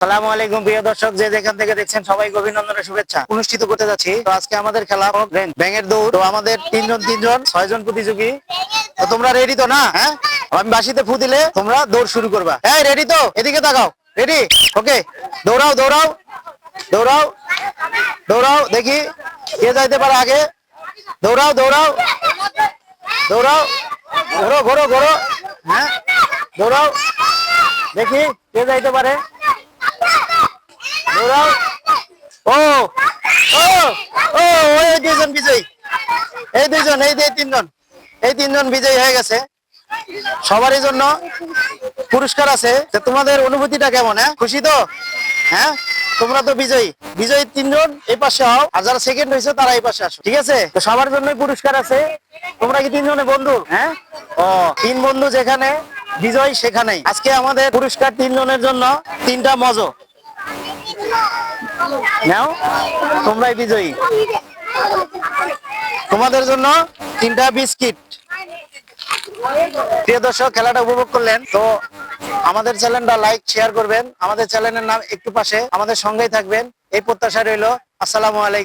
সালামু আলাইকুম, প্রিয় দর্শক। যে যেখান থেকে দেখছেন, সবাইকে অভিনন্দনের শুভেচ্ছা। অনুষ্ঠিত করতে যাচ্ছি, তো আজকে আমাদের খেলা ব্যাঙের দৌড়। তো আমাদের তিনজন তিনজন, ছয়জন প্রতিযোগী। তো তোমরা রেডি তো না হ্যাঁ? আমি বাসিতে ফু দিলে তোমরা দৌড় শুরু করবা। হ্যাঁ রেডি তো? এদিকে তাকাও। রেডি ওকে দৌড়াও দৌড়াও। দৌড়াও। দৌড়াও, দেখি। কে যাইতে পারে আগে? দৌড়াও দৌড়াও। দৌড়াও। ঘোরো ঘোরো ঘোরো। হ্যাঁ? দৌড়াও। দেখি, কে যাইতে পারে? দুইজন বিজয়ী। এই দুইজন, এই যে তিনজন। এই তিনজন বিজয়ী হয়ে গেছে। সবারই জন্য পুরস্কার আছে। তোমাদের অনুভূতিটা কেমন হ্যাঁ? খুশি তো? হ্যাঁ? তোমরা তো বিজয়ী। বিজয়ী তিনজন, এই পাশে হও। আর যারা সেকেন্ড হয়েছে, তারা এই পাশে আসো। ঠিক আছে? তো সবার জন্যই পুরস্কার আছে। তোমরা কি তিনজনে বন্ধু? হ্যাঁ? ও, তিন বন্ধু যেখানে, বিজয় সেখানেই। আজকে আমাদের পুরস্কার তিনজনের জন্য তিনটা মজো। নাও, তোমরাই বিজয়ী। তোমাদের জন্য তিনটা বিস্কিট। প্রিয় দর্শক, খেলাটা উপভোগ করলেন, তো আমাদের চ্যানেলটা লাইক, শেয়ার করবেন। আমাদের চ্যানেলের নাম একটু পাশে আমাদের সঙ্গেই থাকবেন। এই প্রত্যাশা রইল। আসসালামু আলাইকুম।